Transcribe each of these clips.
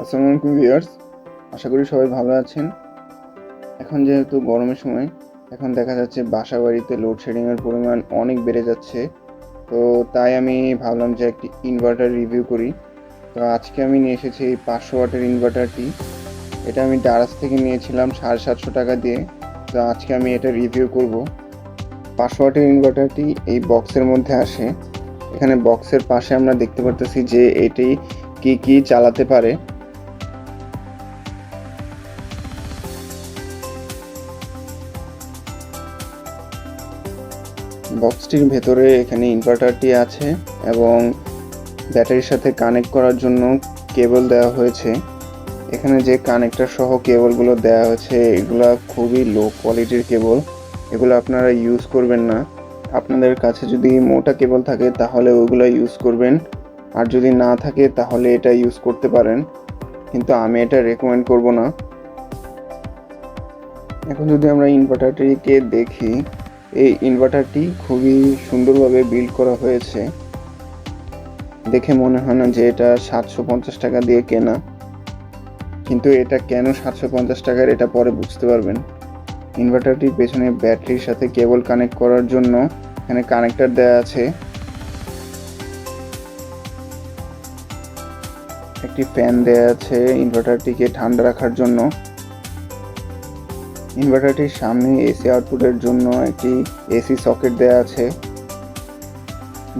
আসসালামু ভিউয়ার্স। আশা করি সবাই ভালো আছেন। এখন যেহেতু গরমের সময়, এখন দেখা যাচ্ছে বাসা বাড়িতে লোডশেডিংয়ের পরিমাণ অনেক বেড়ে যাচ্ছে। তো তাই আমি ভাবলাম যে একটি ইনভার্টার রিভিউ করি। তো আজকে আমি নিয়ে এসেছি এই পাঁচশো ওয়াটের ইনভার্টারটি এটা আমি ডারাস থেকে নিয়েছিলাম সাড়ে সাতশো টাকা দিয়ে। তো আজকে আমি এটা রিভিউ করব। পাঁচশো ওয়াটের ইনভার্টারটি এই বক্সের মধ্যে আসে। এখানে বক্সের পাশে আমরা দেখতে পারতেছি যে এটি কি কি চালাতে পারে। বক্সটির ভেতরে এখানে ইনভার্টারটি আছে এবং ব্যাটারির সাথে কানেক্ট করার জন্য কেবল দেওয়া হয়েছে। এখানে যে কানেক্টর সহ কেবলগুলো দেওয়া হয়েছে, এগুলো খুবই লো কোয়ালিটির কেবল। এগুলো আপনারা ইউজ করবেন না। আপনাদের কাছে যদি মোটা কেবল থাকে, তাহলে ওগুলো ইউজ করবেন। আর যদি না থাকে, তাহলে এটা ইউজ করতে পারেন। কিন্তু আমি এটা রেকমেন্ড করব না। এখন যদি আমরা ইনভার্টারটিকে দেখি এই ইনভার্টারটি খুবই সুন্দরভাবে বিল্ড করা হয়েছে। দেখে মনে হয় না যে এটা সাতশো পঞ্চাশ টাকা দিয়ে কেনা। কিন্তু এটা কেন সাতশো পঞ্চাশ টাকার এটা পরে বুঝতে পারবেন। ইনভার্টারটির পেছনে ব্যাটারির সাথে কেবল কানেক্ট করার জন্য এখানে কানেক্টার দেওয়া আছে। একটি ফ্যান দেওয়া আছে ইনভার্টারটিকে ঠান্ডা রাখার জন্য। ইনভার্টারটির সামনে এসি আউটপুটের জন্য একটি এসি সকেট দেওয়া আছে।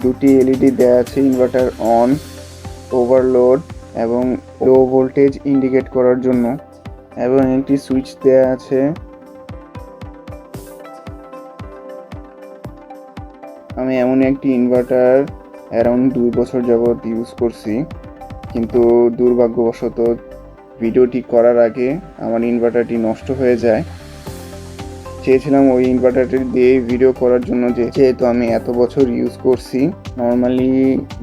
দুটি এলইডি দেওয়া আছে ইনভার্টার অন ওভারলোড এবং লো ভোল্টেজ ইন্ডিকেট করার জন্য। এবং একটি সুইচ দেওয়া আছে। আমি এমন একটি ইনভার্টার অ্যারাউন্ড দুই বছর যাবৎ ইউজ করছি, কিন্তু দুর্ভাগ্যবশত ভিডিওটি করার আগে আমার ইনভার্টারটি নষ্ট হয়ে যায়। চেয়েছিলাম ওই ইনভার্টারটি দিয়ে ভিডিও করার জন্য যে, যেহেতু আমি এত বছর ইউজ করছি নর্মালি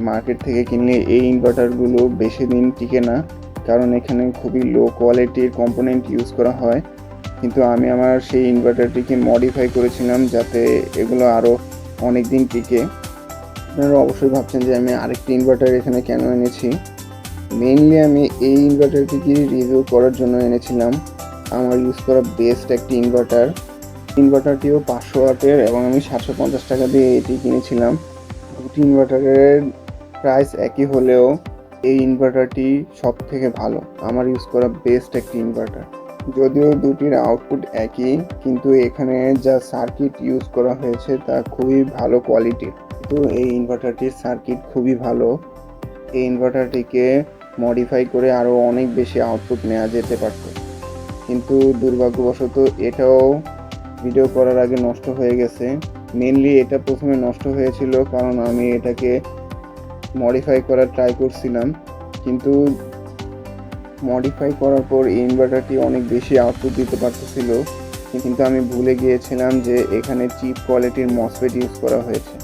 মার্কেট থেকে কিনলে এই ইনভার্টারগুলো বেশি দিন টিকে না, কারণ এখানে খুবই লো কোয়ালিটির কম্পোনেন্ট ইউজ করা হয়। কিন্তু আমি আমার সেই ইনভার্টারটিকে মডিফাই করেছিলাম যাতে এগুলো আরও অনেক দিন টিকে। আপনারা অবশ্যই ভাবছেন যে আমি আরেকটি ইনভার্টার এখানে কেন এনেছি? মেইনলি আমি এই ইনভার্টারটিকে রিভিউ করার জন্য এনেছিলাম। আমার ইউজ করা বেস্ট একটি ইনভার্টার ইনভার্টারটিও পাঁচশো ওয়াটের এবং আমি সাতশো পঞ্চাশ টাকা দিয়ে এটি কিনেছিলাম। দুটি ইনভার্টারের প্রাইস একই হলেও এই ইনভার্টারটি সব থেকে ভালো। আমার ইউজ করা বেস্ট একটি ইনভার্টার। যদিও দুটির আউটপুট একই, কিন্তু এখানে যা সার্কিট ইউজ করা হয়েছে তা খুবই ভালো কোয়ালিটির তো এই ইনভার্টারটির সার্কিট খুবই ভালো। এই ইনভার্টারটিকে মডিফাই করে আরও অনেক বেশি আউটপুট নেওয়া যেতে পারত। কিন্তু দুর্ভাগ্যবশত এটাও ভিডিও করার আগে নষ্ট হয়ে গেছে। মেনলি এটা প্রথমে নষ্ট হয়েছিল কারণ আমি এটাকে মডিফাই করার ট্রাই করছিলাম। কিন্তু মডিফাই করার পর ইনভার্টারটি অনেক বেশি আউটপুট দিতে পারতেছিল। কিন্তু আমি ভুলে গিয়েছিলাম যে এখানে চিপ কোয়ালিটির মসফেট ইউজ করা হয়েছে।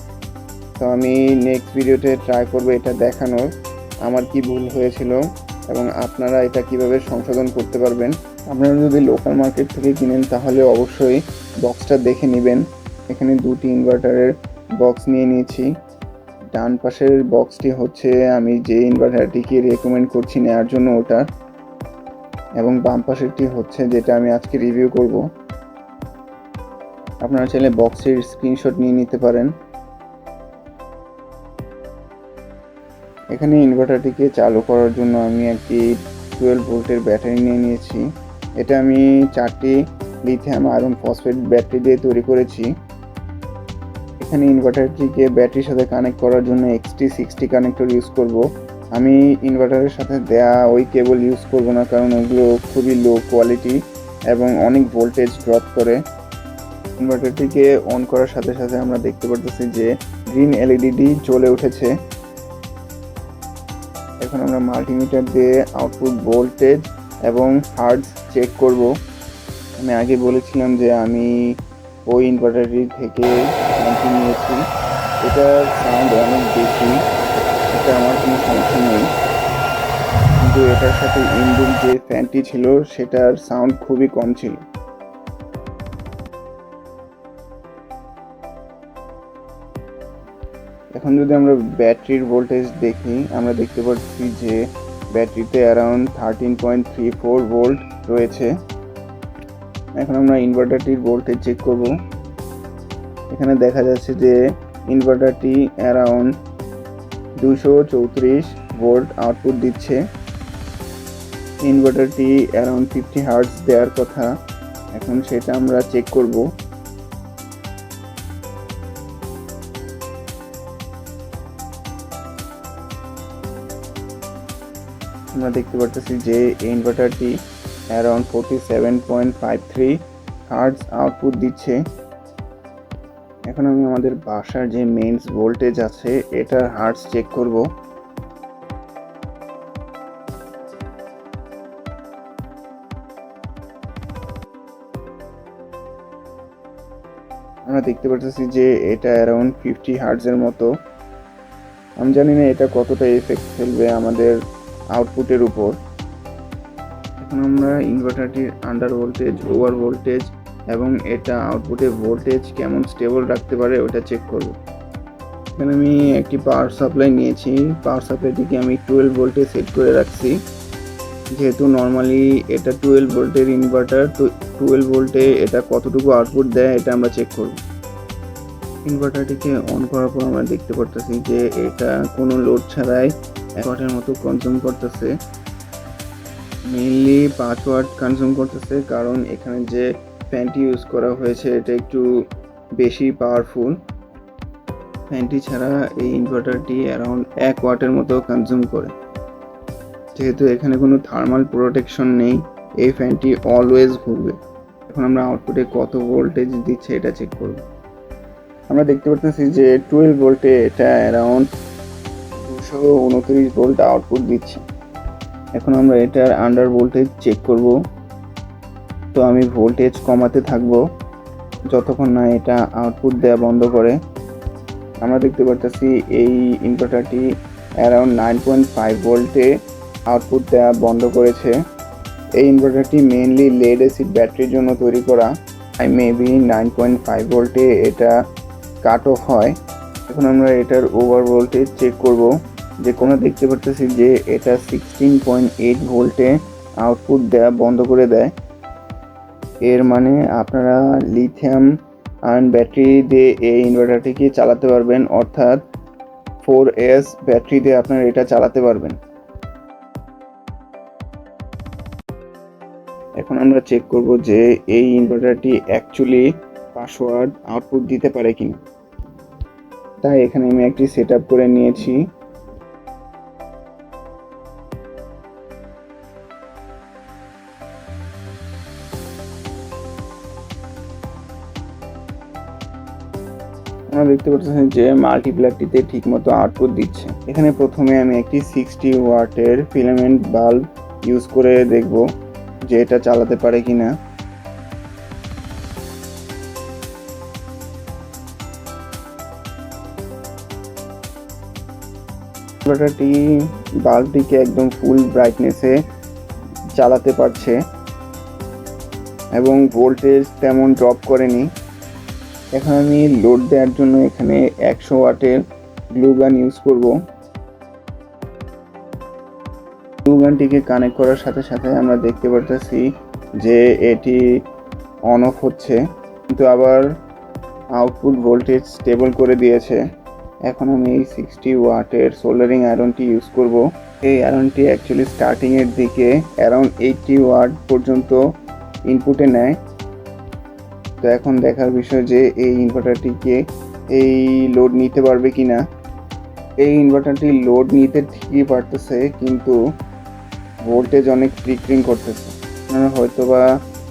তো আমি নেক্সট ভিডিওতে ট্রাই করব এটা দেখানোর। আমার কি ভুল হয়েছিল এবং আপনারা এটা কীভাবে সংশোধন করতে পারবেন? আপনারা যদি লোকাল মার্কেট থেকে কিনেন, তাহলে অবশ্যই বক্সটা দেখে নেবেন। এখানে দুটি ইনভার্টারের বক্স নিয়ে নিয়েছি। ডান পাশের বক্সটি হচ্ছে, আমি যে ইনভার্টারটিকে রেকমেন্ড করছি নেওয়ার জন্য ওটা এবং বাম পাশেরটি হচ্ছে, যেটা আমি আজকে রিভিউ করব। আপনারা চাইলে বক্সের স্ক্রিনশট নিয়ে নিতে পারেন। এখানে ইনভার্টারটিকে চালু করার জন্য আমি একটি টুয়েলভ ভোল্টের ব্যাটারি নিয়ে নিয়েছি। এটা আমি চারটি লিথিয়াম আয়রন ফসফেট ব্যাটারি দিয়ে তৈরি করেছি। এখানে ইনভার্টারটিকে ব্যাটারির সাথে কানেক্ট করার জন্য এক্সটি সিক্সটি কানেক্টর ইউজ করব। আমি ইনভার্টারের সাথে দেয়া ওই কেবল ইউজ করব না, কারণ ওগুলো খুবই লো কোয়ালিটি এবং অনেক ভোল্টেজ ড্রপ করে। ইনভার্টারটিকে অন করার সাথে সাথে আমরা দেখতে পারতেছি যে গ্রিন এলইডিটি জ্বলে উঠেছে। এখন আমরা মাল্টিমিটার দিয়ে আউটপুট ভোল্টেজ এবং হার্টস চেক করব। আমি আগে বলেছিলাম যে আমি ওই ইনভার্টারটি থেকে ফ্যানটি নিয়েছি। এটার সাউন্ড অনেক বেশি, এটা আমার কোনো সমস্যা নেই। কিন্তু এটার সাথে ইনবিল যে ফ্যানটি ছিল, সেটার সাউন্ড খুবই কম ছিল। এখন যদি আমরা ব্যাটারির ভোল্টেজ দেখি, আমরা দেখতে পাচ্ছি যে ব্যাটারিতে around thirteen point three four volt রয়েছে। এখন আমরা ইনভার্টারটির ভোল্টেজ চেক করব। এখানে দেখা যাচ্ছে যে ইনভার্টারটি অ্যারাউন্ড দুশো চৌত্রিশ ভোল্ট আউটপুট দিচ্ছে। ইনভার্টারটি অ্যারাউন্ড ফিফটি হার্টস দেওয়ার কথা। এখন সেটা আমরা চেক করব। আমরা দেখতে পারতেছি যে এই ইনভার্টারটি around forty seven point five three hertz output দিচ্ছে। এখন আমি আমাদের বাসার যে মেইনস ভোল্টেজ আছে, এটার হার্টস চেক করব। আমরা দেখতে পাচ্ছি যে এটা অ্যারাউন্ড ফিফটি হার্টসের মতো। আমি জানি না এটা কতটা এফেক্ট ফেলবে আমাদের আউটপুটের উপর। এখন আমরা ইনভার্টারটির আন্ডার ভোল্টেজ ওভার ভোল্টেজ এবং এটা আউটপুটে ভোল্টেজ কেমন স্টেবল রাখতে পারে ওটা চেক করব। এখানে আমি একটি পাওয়ার সাপ্লাই নিয়েছি। পাওয়ার সাপ্লাইটিকে আমি টুয়েলভ ভোল্টে সেট করে রাখছি। যেহেতু নর্মালি এটা টুয়েলভ ভোল্টের ইনভার্টার তো টুয়েলভ ভোল্টে এটা কতটুকু আউটপুট দেয় এটা আমরা চেক করব। ইনভার্টারটিকে অন করার পর আমরা দেখতে পারতেছি যে এটা কোনো লোড ছাড়াই ওয়াটের মতো কনজিউম করতেছে। মেইনলি পাঁচ ওয়াট কনজিউম করতেছে কারণ এখানে যে ফ্যানটি ইউজ করা হয়েছে এটা একটু বেশি পাওয়ারফুল ফ্যানটি ছাড়া এই ইনভার্টারটি অ্যারাউন্ড এক ওয়াটের মতো কনজিউম করে। যেহেতু এখানে কোনো থার্মাল প্রোটেকশন নেই, এই ফ্যানটি অলওয়েজ ঘুরবে। এখন আমরা আউটপুটে কত ভোল্টেজ দিচ্ছে এটা চেক করব। আমরা দেখতে পাচ্ছি যে টুয়েলভ ভোল্টে এটা অ্যারাউন্ড দুশো উনত্রিশ ভোল্ট আউটপুট দিচ্ছে। এখন আমরা এটার আন্ডার ভোল্টেজ চেক করব। তো আমি ভোল্টেজ কমাতে থাকব, যতক্ষণ না এটা আউটপুট দেওয়া বন্ধ করে। আমরা দেখতে পারতেছি এই ইনভার্টারটি অ্যারাউন্ড নাইন পয়েন্ট ফাইভ ভোল্টে আউটপুট দেওয়া বন্ধ করেছে। এই ইনভার্টারটি মেনলি লেড অ্যাসিড ব্যাটারির জন্য তৈরি করা। I maybe nine point five ভোল্টে এটা কাট অফ হয়। এখন আমরা এটার ওভার ভোল্টেজ চেক করব। যে কোনো দেখতে পারতেছি যে এটা সিক্সটিন পয়েন্ট এইট ভোল্টে আউটপুট দেওয়া বন্ধ করে দেয়। এর মানে আপনারা লিথিয়াম আয়ন ব্যাটারি দিয়ে এই ইনভার্টারটিকে চালাতে পারবেন, অর্থাৎ ফোর এস ব্যাটারি দিয়ে আপনারা এটা চালাতে পারবেন। এখন আমরা চেক করব যে এই ইনভার্টারটি অ্যাকচুয়ালি পাসওয়ার্ড আউটপুট দিতে পারে কিনা। তাই এখানে আমি একটি সেট করে নিয়েছি। আমরা দেখতে পাচ্ছেন যে মাল্টিপ্লাকটিতে ঠিকমতো আউটপুট দিচ্ছে। এখানে প্রথমে আমি একটি সিক্সটি ওয়াটের ফিলামেন্ট বাল্ব ইউজ করে দেখব যে এটা চালাতে পারে কিনা। ইনভার্টারটি বাল্বটিকে একদম ফুল ব্রাইটনেসে চালাতে পারছে এবং ভোল্টেজ তেমন ড্রপ করেনি। এখন আমি লোড দেওয়ার জন্য এখানে একশো ওয়াটের গ্লু গান ইউজ করব। গ্লু গানটিকে কানেক্ট করার সাথে সাথে আমরা দেখতে পারতেছি যে এটি অন অফ হচ্ছে, কিন্তু আবার আউটপুট ভোল্টেজ স্টেবল করে দিয়েছে। এখন আমি এই সিক্সটি ওয়াটের সোল্ডারিং আয়রনটি ইউজ করব। এই আয়রনটি অ্যাকচুয়ালি স্টার্টিংয়ের দিকে অ্যারাউন্ড এইটটি ওয়াট পর্যন্ত ইনপুটে নেয়। তো এখন দেখার বিষয় যে এই ইনভার্টারটিকে এই লোড নিতে পারবে কি না এই ইনভার্টারটি লোড নিতে ঠিকই পারতেছে, কিন্তু ভোল্টেজ অনেক ফ্রিক্রিং করতেছে। আপনারা হয়তো বা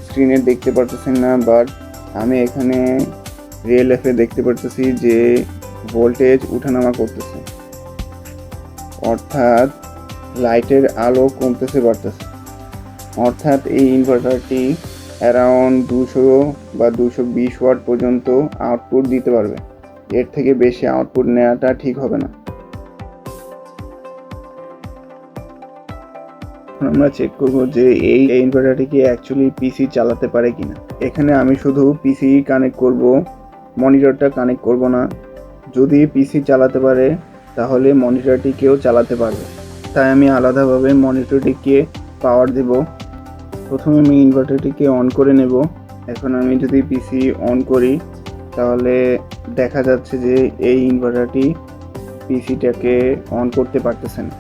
স্ক্রিনে দেখতে পারতেছেন না বাট আমি এখানে রিয়েল লাইফে দেখতে পারতেছি যে ভোল্টেজ উঠানামা করতেছে। অর্থাৎ লাইটের আলো কমতেছে, বাড়তেছে। অর্থাৎ এই ইনভার্টারটি অ্যারাউন্ড দুশো বা দুশো বিশ ওয়াট পর্যন্ত আউটপুট দিতে পারবে। এর থেকে বেশি আউটপুট নেওয়াটা ঠিক হবে না। আমরা চেক করব যে এই ইনভার্টারটি কি অ্যাকচুয়ালি পিসি চালাতে পারে কিনা। এখানে আমি শুধু পিসি কানেক্ট করব মনিটরটা কানেক্ট করব না। যদি পিসি চালাতে পারে, তাহলে মনিটরটিকেও চালাতে পারবে। তাই আমি আলাদাভাবে মনিটরটিকে পাওয়ার দেব। প্রথমে আমি ইনভার্টারটিকে অন করে নেব। এখন আমি যদি পিসি অন করি, তাহলে দেখা যাচ্ছে যে এই ইনভার্টারটি পিসিটাকে অন করতে পারতেছে না।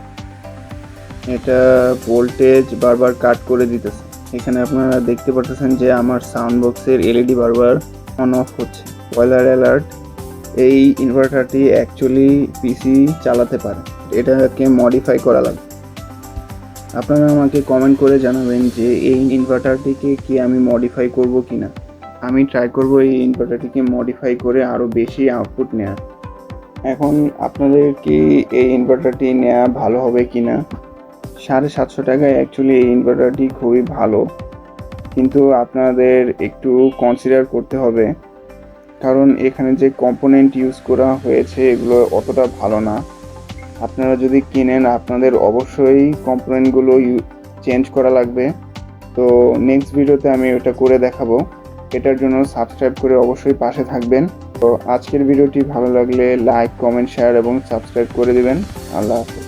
এটা ভোল্টেজ বারবার কাট করে দিতেছে। এখানে আপনারা দেখতে পাচ্ছেন যে আমার সাউন্ড বক্সের এলইডি বারবার অন অফ হচ্ছে। বয়লার অ্যালার্ট এই ইনভার্টারটি অ্যাকচুয়ালি পিসি চালাতে পারে। এটাকে মডিফাই করা লাগবে। আপনারা আমাকে কমেন্ট করে জানাবেন যে এই ইনভার্টারটিকে কি আমি মডিফাই করব কি না আমি ট্রাই করব এই ইনভার্টারটিকে মডিফাই করে আরও বেশি আউটপুট নেওয়ার এখন আপনাদের কি এই ইনভার্টারটি নেওয়া ভালো হবে কি না সাড়ে সাতশো টাকায় অ্যাকচুয়ালি এই ইনভার্টারটি খুবই ভালো। কিন্তু আপনাদের একটু কনসিডার করতে হবে। কারণ এখানে যে কম্পোনেন্ট ইউজ করা হয়েছে এগুলো অতটা ভালো না। আপনারা যদি কিনেন, আপনাদের অবশ্যই কম্পোনেন্টগুলো চেঞ্জ করা লাগবে। তো নেক্সট ভিডিওতে আমি ওটা করে দেখাবো। এটার জন্য সাবস্ক্রাইব করে অবশ্যই পাশে থাকবেন। তো আজকের ভিডিওটি ভালো লাগলে লাইক কমেন্ট শেয়ার এবং সাবস্ক্রাইব করে দেবেন। আল্লাহ হাফেজ।